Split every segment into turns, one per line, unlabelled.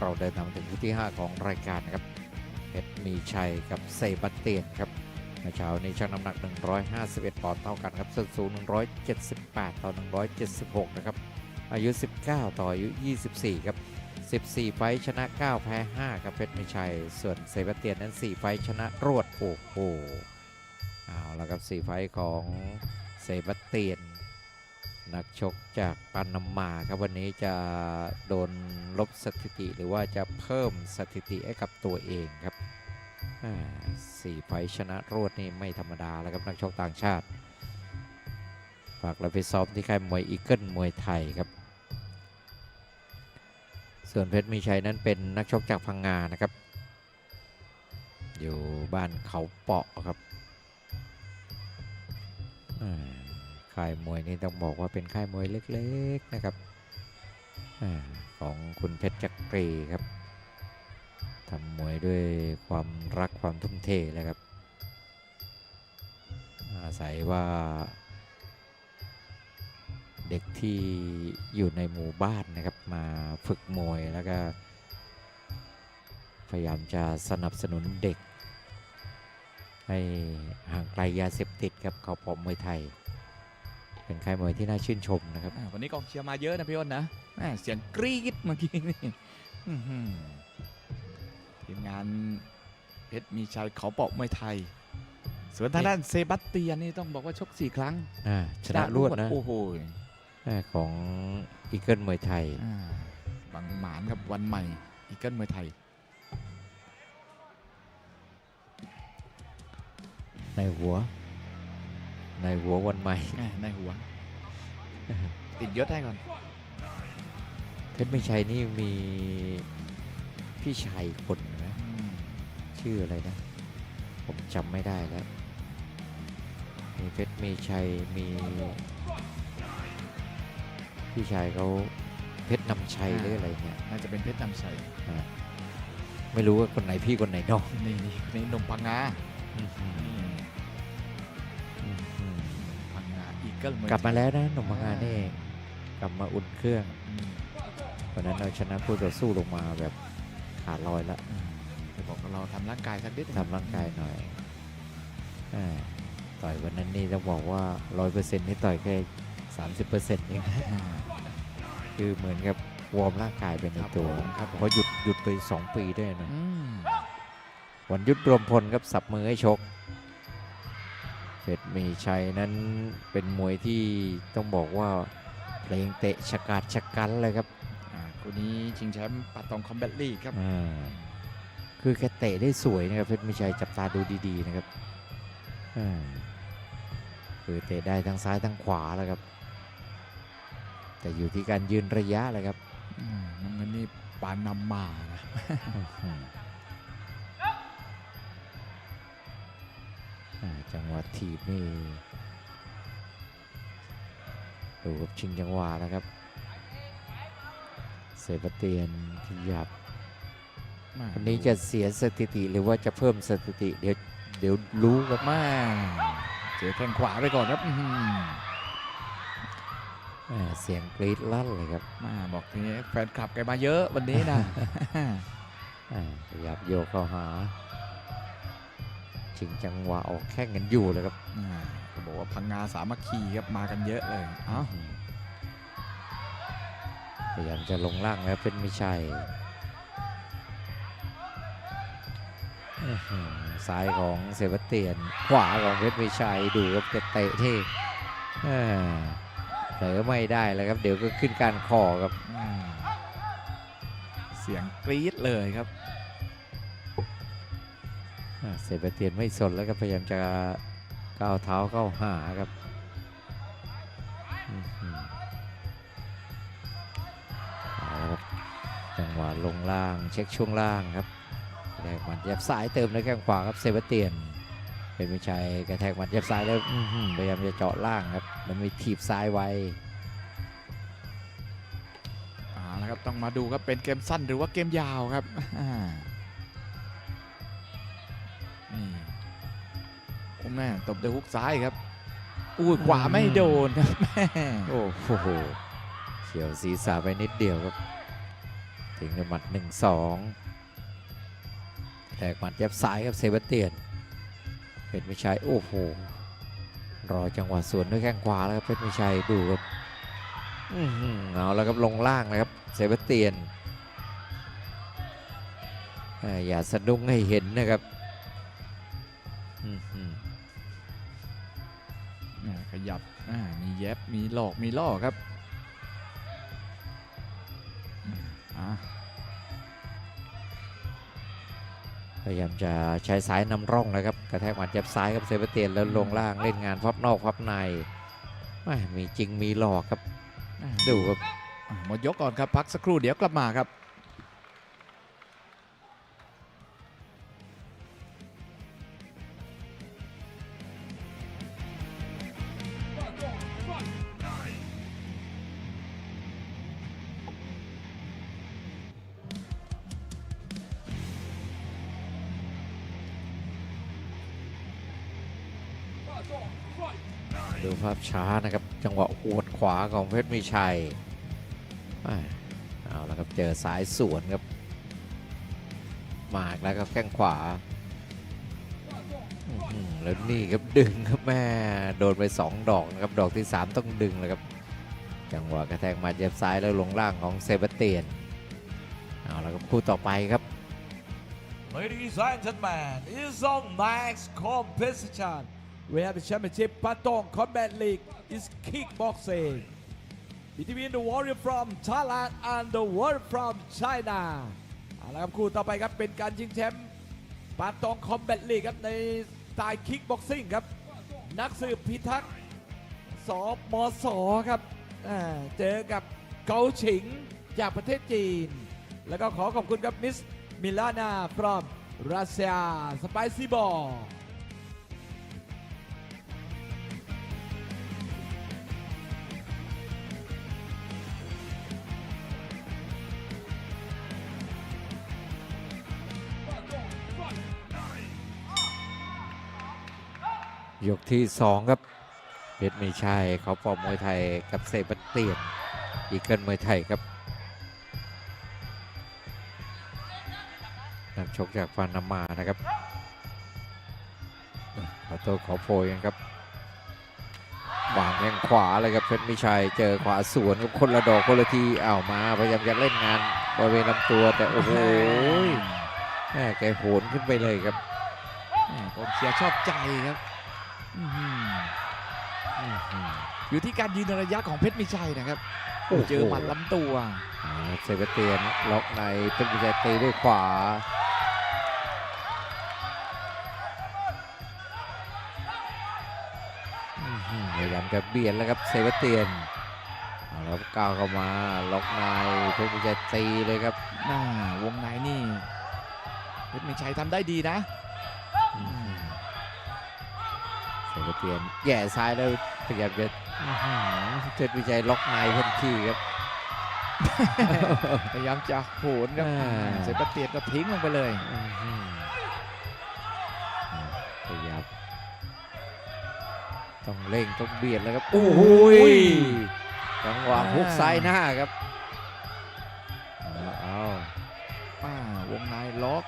เราเดินทางถึงคู่ที่ 5 ของรายการนะครับเพชรมีชัยกับเซบัตเตียนครับเมื่อเช้านี้ชั่งน้ำหนัก 151 ปอนด์เท่ากันครับส่วนสูง 178 ต่อ 176 นะครับ อายุ 19 ต่ออายุ 24 ครับ 14 ไฟชนะ 9 แพ้ 5 ครับเพชรมีชัย ส่วนเซบัตเตียนนั้น 4 ไฟชนะรวดโอ้โหเอาละครับ 4 ไฟของเซบัตเตียน นักชกจากปานามาครับวันนี้จะโดนลบสถิติหรือว่าจะเพิ่มสถิติให้กับตัวเองครับอ่าสี่ไฟชนะรวดนี่ไม่ธรรมดาแล้วครับนักชกต่างชาติ ฝากเราไปซ้อมที่ค่ายมวยอีเกิลมวยไทยครับ ส่วนเพชรมีชัยนั้นเป็นนักชกจากพังงานะครับ อยู่บ้านเขาเปาะครับ ค่ายมวยนี่ต้องบอกว่าเป็นค่ายมวยเล็กๆนะครับอของคุณเพชรจักรีครับทำมวยด้วยความรักความทุ่มเทเลยครับ อาศัยว่า เด็กที่อยู่ในหมู่บ้านนะครับมาฝึกมวยแล้วก็พยายามจะสนับสนุนเด็ก ให้ห่างไกลยาเสพติดครับเขาปอมมวยไทย เป็นค่ายมวยที่น่าชื่นชมนะครับ
อ่าวันนี้กองเชียร์มาเยอะนะพี่อ้นนะแม่เสียงกรี๊ดเมื่อกี้นี่อื้อหือทีมงานเพชรมีชัยเขาเปาะมวยไทย ส่วนทางด้านเซบัสเตียนนี่ต้องบอกว่าชกสี่ครั้ง
อ่าชนะรวดนะ
โอ้โห
อ่าของอีเกิลมวยไทย
อ่าบังหมานครับวันใหม่อีเกิลมวยไทย
ในหัว ในหัววันใหม่
แม่ในหัว ติดยศได้ก่อน
เพชรไม่ชัยนี่มีพี่ชายอีกคนนะ
อืม
ชื่ออะไรนะ ผมจำไม่ได้แล้ว มีเพชรมีชัยมี พี่ชายเขาเพชรนำชัยหรืออะไรเนี่ย
น่าจะเป็นเพชรนำชัย
ไม่รู้ว่าคนไหนพี่คนไหนน้อง
นี่นี่คนนี้หนมพังงา
อื้อหือ
นี่ งาอีเกิลมวย
กลับมาแล้วนะหนุ่มพังงานนี่ กลับมาอุ่นเครื่อง
อืม
วันนั้นเราชนะคู่ต่อสู้ลงมาแบบขาดลอยแล้ว
อืมจะบอกว่าเราทำร่างกายสักนิด
ทำร่างกายหน่อยอาต่อยวันนั้นนี่ต้องบอกว่าร้อยเปอร์เซ็นต์นี่ต่อยแค่สามสิบเปอร์เซ็นต์เอง
อ่า
คือเหมือนกับวอร์มร่างกายเป็นใน
ครับ
ตัว
ผมครับผม
เพราะหยุดหยุดไป 2 ปีด้วยนะ
อืม
วันยุดรวมพลครับสับมือให้ชก เพชรมีชัยนั้นเป็นมวยที่ต้องบอกว่าเพลงเตะชะกาดชะกันเลยครับ
อ่าคู่นี้ชิงแชมป์ปาตองคอมแบทลีกครับ
อ่าคือแกเตะได้สวยนะครับเพชรมีชัยจับตาดูดีๆนะครับอ่าคือเตะได้ทั้งซ้ายทั้งขวาแล้วครับ แต่อยู่ที่การยืนระยะเลยครับ
อืมน้ำเงินนี่ปานนำมานะ
จังหวะถีบนี่ดูกับชิงจังหวะนะครับ เซบาสเตียนขยับ
มา
วันนี้จะเสียสถิติหรือว่าจะเพิ่มสถิติ เดี๋ยวเดี๋ยวรู้ครับ
มาเจอแข้งขวาไปก่อนครับอื้อหือ
อ่าเสียงกรี๊ดลั่นเลยครับ
มาบอกทีนี้แฟนคลับแกมาเยอะวันนี้นะ
อ่าขยับโยกเข้าหา ชิงจังหวะออกแข้งกันอยู่เลยครับ
อ่าก็บอกว่าพังงาสามัคคีครับมากันเยอะเลยเอ้า
พยายามจะลงล่างแล้วเป็นไม่ใช่อื้อหือซ้ายของเซบาสเตียน ขวาของเพชรวิชัยดูครับแกเตะที่อ่าเผลอไม่ได้แล้วครับ เดี๋ยวก็ขึ้นการคอครับ
อ่าเสียงกรี๊ดเลยครับ
อ่า เซบาเตียนไม่สนแล้วก็พยายามจะก้าวเท้าเข้าหาครับอื้อหือเอาครับจังหวะลงล่างเช็คช่วงล่างครับกระแทกหมัดยับซ้ายเติมด้วยแข้งขวาครับเซบาเตียน เป็นไม่ใช่กระแทกหมัดยับซ้ายแล้วพยายามจะเจาะล่างครับ มันมีถีบซ้ายไว้
เอาละครับต้องมาดูครับเป็นเกมสั้นหรือว่าเกมยาวครับ แม่ตบด้วยฮุกซ้ายครับอุ้ยขวาไม่โดนครับแม่
โอ้โหเฉียวศีรษะไปนิดเดียวครับทิ้งด้วยหมัดหนึ่งสองแตกหมัดยับซ้ายครับเซบาสเตียนเพชรมิชัยโอ้โหรอจังหวะสวนด้วยแข้งขวาแล้วครับเพชรมิชัยดูครับอื้อหือเอาแล้วครับลงล่างนะครับเซบาสเตียนอย่าสะดุ้งให้เห็นนะครับอื้อหือ
อ่า ขยับอ่ามีแยบมีหลอกมีล่อครับอ่า
พยายามจะใช้ซ้ายนำร่องนะครับกระแทกหมัดยับซ้ายครับเซบาสเตียนแล้วลงล่างเล่นงานพับนอกพับในแม่มีจริงมีหลอกครับ
อ่า
ดูครับ
อ่าหมดยกก่อนครับพักสักครู่เดี๋ยวกลับมาครับ
ดูภาพช้านะครับ จังหวะหวดขวาของเพชรมีชัยแม่เอาแล้วครับเจอสายสวนครับมากแล้วครับแข้งขวาแล้วนี่ครับดึงครับแม่โดนไป 2 ดอกนะครับดอกที่ 3 ต้องดึงเลยครับ จังหวะกระแทกมาเย็บซ้ายแล้วลงล่างของเซบาสเตียนเอาแล้วครับคู่ต่อไปครับ
Ladies and gentlemen, is our next competition. We have the championship Patong Combat League is kickboxing between the warrior from Thailand and the warrior from China. เอาละครับคู่ต่อไปครับเป็นการชิงแชมป์ปาตองคอมแบทลีกครับในสไตล์คิกบ็อกซิ่งครับ นักสืบพิทักษ์สอมสครับเจอกับเกาฉิงจากประเทศจีน แล้วก็ขอขอบคุณครับมิสมิลานา from Russia Spicy Ball
ยกที่ 2 ครับเพชรมีชัยเขาปอมมวยไทยกับเซบาสเตียนอีเกิลมวยไทยครับนักชกจากปานามานะครับขอโทษขอโพยกันครับวางแข้งขวาเลยครับเพชรมีชัยเจอขวาสวนคนละดอกคนละทีอ้าวมาพยายามจะเล่นงานบริเวณลำตัวแต่โอ้โหแม่แกโหนขึ้นไปเลยครับ
แหม่กองเชียร์ชอบใจครับ อื้อหือ
อื้อหือ
อยู่ที่การยืนระยะของเพชรมิชัยนะครับ
โอ้โห
เจอหมัดลำตัว
อ่าเซเบสเตียนล็อกในเพชรวิชัยตีด้วยขวาอื้อหือพยายามจะเบียดแล้วครับเซเบสเตียนเอาแล้วก้าวเข้ามาล็อกในเพชรวิชัยตีเลยครับ
หน้าวงในนี่เพชรมิชัยทำได้ดีนะ
อื้อหือเซเบสเตียนแย่ซ้ายแล้วพยายามจะอื้อหือเพชรวิชัยล็อกในทันทีครับ
พยายามจะโหนครับ
อ่า
เซบาสเตียนก็ทิ้งลงไปเลย
อื้อหือพยายามต้องเร่งต้องเบียดแล้วครับโอ้โหยจังหวะ
อ่า
ฮุกซ้ายหน้าครับเอาเอา
อ่าวงในล็อก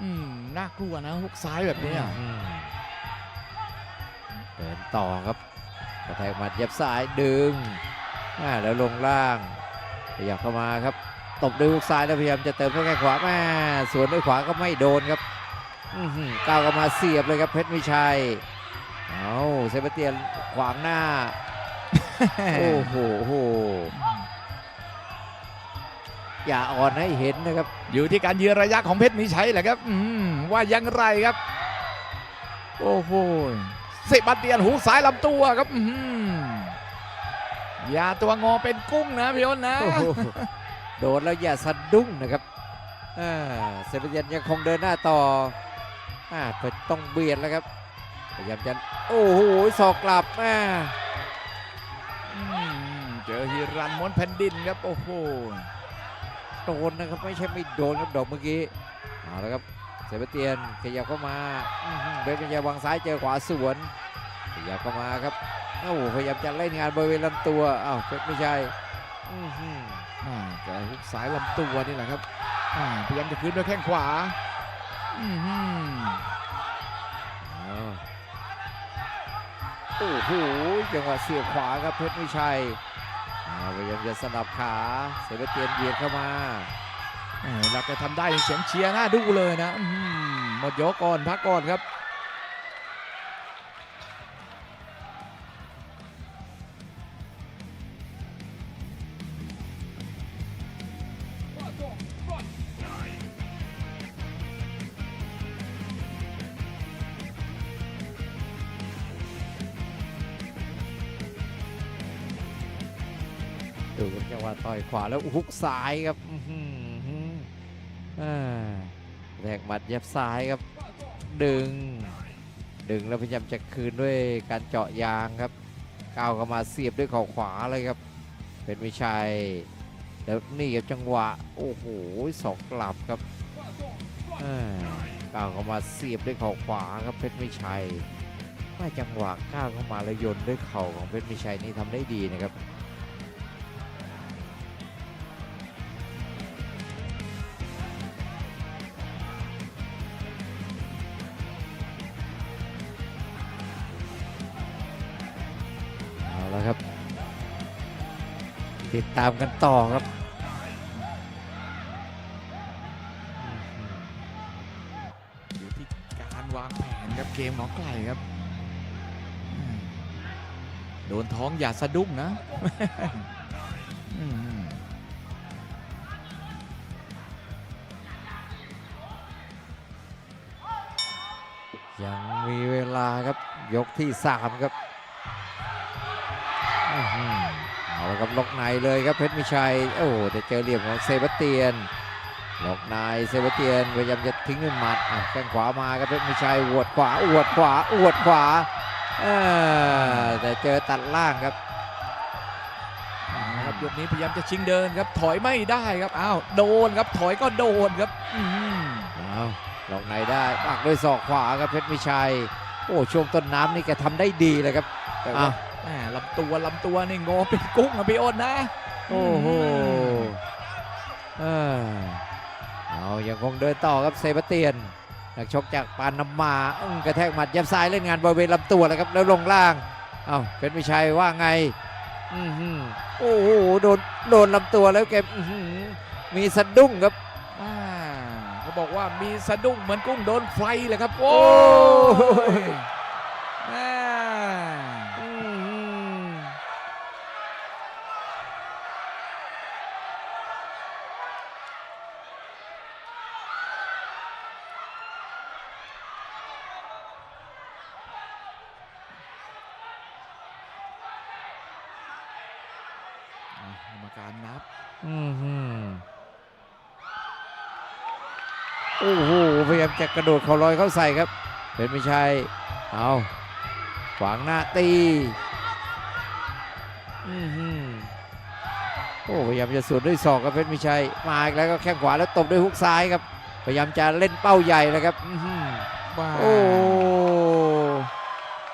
อืมน่ากลัวนะฮุกซ้ายแบบนี้อะ
อืมเดิ นต่อครับกระแทกหมัดเย็บซ้ายดึงอ่าแล้วลงล่างขยับเข้ามาครับตบด้วยฮุกซ้ายแล้วพยายามจะเติมด้วยแข้งขวาแม่สวนด้วยขวาก็ไม่โดนครับอื้อหือก้าวเข้ามาเสียบเลยครับเพชรวิชัยเอาเซบาสเตียนขวางหน้าโอ้โหโอ้โหอย่าอ่อนให้เห็นนะครับ
อยู่ที่การยืนระยะของเพชรมิชัยแหละครับอืมว่ายังไรครับ โอ้โห เซบาสเตียนหูซ้ายลำตัวครับอืมอย่าตัวงอเป็นกุ้งนะพี่อ้นนะ
โอ้โหโดนแล้วอย่าสะดุ้งนะครับอ่าเซบาสเตียนยังคงเดินหน้าต่ออ่าต้องเบียดแล้วครับพยายามจะโอ้โหศอกกลับแม่
อืมเจอฮิรันม้วนแผ่นดินครับโอ้โห
โดนนะครับไม่ใช่ไม่โดนครับดอกเมื่อกี้เอาละครับ เซบาสเตียนขยับเข้ามาอื้อหือเบสเป็นยาวางซ้ายเจอขวาสวนขยับเข้ามาครับโอ้โหพยายามจะเล่นงานบริเวณลำตัวอ้าวเพชรไม่ใช่อื้อหือ
อ่าแกฮุกซ้ายลำตัวนี่แหละครับอ่าพยายามจะคืนด้วยแข้งขวาอื้อหือ
เอาโอ้โหจังหวะเสียบขวาครับเพชรวิชัยเอาพยายามจะสนับขาเซเบสเตียนเบียดเข้ามา
แหม่เวลาแกทำได้เสียงเชียร์น่าดูเลยนะหมดยกก่อนพักก่อนครับ
ดูครับจังหวะต่อยขวาแล้วฮุกซ้ายครับ แรกหมัดยับซ้ายครับ ดึง ดึงแล้วพยายามจะคืนด้วยการเจาะยางครับก้าวเข้ามาเสียบด้วยเข่าขวาเลยครับ เป็นวิชัยแล้วนี่ครับจังหวะโอ้โหสองกลับครับอ่าก้าวเข้ามาเสียบด้วยเข่าขวาครับเพชรวิชัยไม่จังหวะก้าวเข้ามาแล้วยนด้วยเข่าของเพชรวิชัยนี่ทำได้ดีนะครับ ติดตามกันต่อครับ
อยู่ที่การวางแผนครับเกมของไกลครับอืมโดนท้องอย่าสะดุ้งนะอืม
ยังมีเวลาครับยกที่ 3 ครับ เอาละครับล็อกในเลยครับเพชรมิชัย โอ้โหแต่เจอเหลี่ยมของเซบาสเตียนล็อกในเซบาสเตียนพยายามจะทิ้งด้วยหมัดอะแข้งขวามาครับเพชรมิชัยอวดขวาอวดขวาอวดขวาเออแต่เจอตัดล่างครับ
เอาละครับยกนี้พยายามจะชิงเดินครับถอยไม่ได้ครับอ้าวโดนครับถอยก็โดนครับอืม
เอาล็อกในได้ปักด้วยศอกขวาครับเพชรมิชัย โอ้ช่วงต้นน้ำนี่แกทำได้ดีเลยครับ
แต่ว่า
อ้าว
แหมลำตัวลำตัวนี่งอเป็นกุ้งอะพี่อ้นนะ
โอ้โหเออเอายังคงเดินต่อครับเซบาสเตียนนักชกจากปานน้ำมาอึ้งกระแทกหมัดยับซ้ายเล่นงานบริเวณลำตัวแล้วครับแล้วลงล่างเอาเป็นวิชัยว่าไงอือหือโอ้โหโดนโดนลำตัวแล้วแกอื้อหือมีสะดุ้งครับ
อ่าเขาบอกว่ามีสะดุ้งเหมือนกุ้งโดนไฟเลยครับ โอ้
โอ้
ยอ่า
อื้อหือ
อะ กรรมการนับ
อือหือโอ้โหพยายามจะกระโดดเข่าลอยเข้าใส่ครับ เป็นวิชัยเอาขวางหน้าตีอือหือโอ้พยายามจะสวนด้วยศอกครับเพชรมิชัยมาอีกแล้วก็แข้งขวาแล้วตบด้วยฮุกซ้ายครับ พยายามจะเล่นเป้าใหญ่เลยครับ อื้อหือ
ว่า
โอ้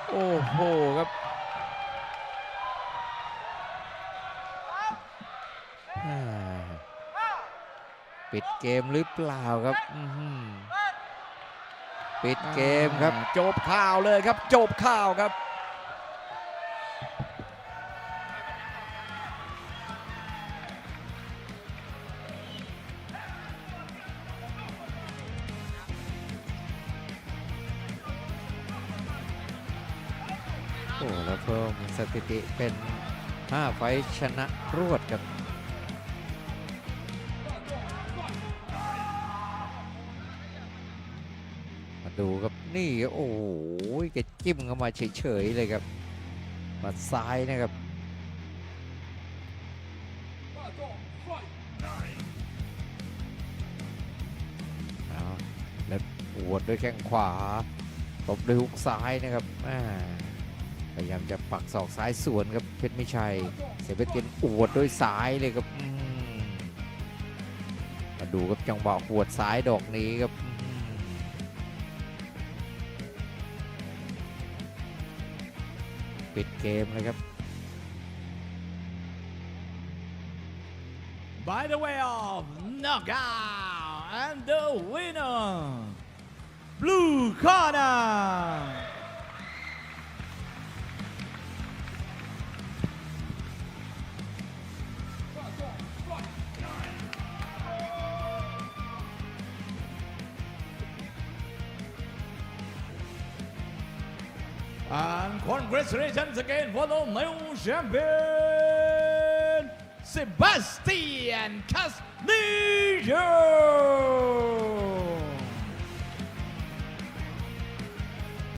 โอ้โหครับ
อ่า ปิดเกมหรือเปล่าครับอื้อหือปิดเกมครับ
อ่าจบข่าวเลยครับ จบข่าวครับ
โอ้แล้วเพิ่มสถิติเป็น 5 ไฟท์ชนะรวดครับ ดูครับนี่โอ้โหแกจิ้มเข้ามาเฉยๆเลยครับมัดซ้ายนะครับแล้วอวดด้วยแข้งขวาตบด้วยฮุกซ้ายนะครับพยายามจะปักศอกซ้ายสวนครับเพชรมิชัย เสียเปเตียนอวดด้วยซ้ายเลยครับมมาดูครับจังหวะหวดซ้ายดอกนี้ครับ ปิดเกมเลยครับ
by the way of knockout and the winner blue corner congratulations again for the new champion Sebastian Castillo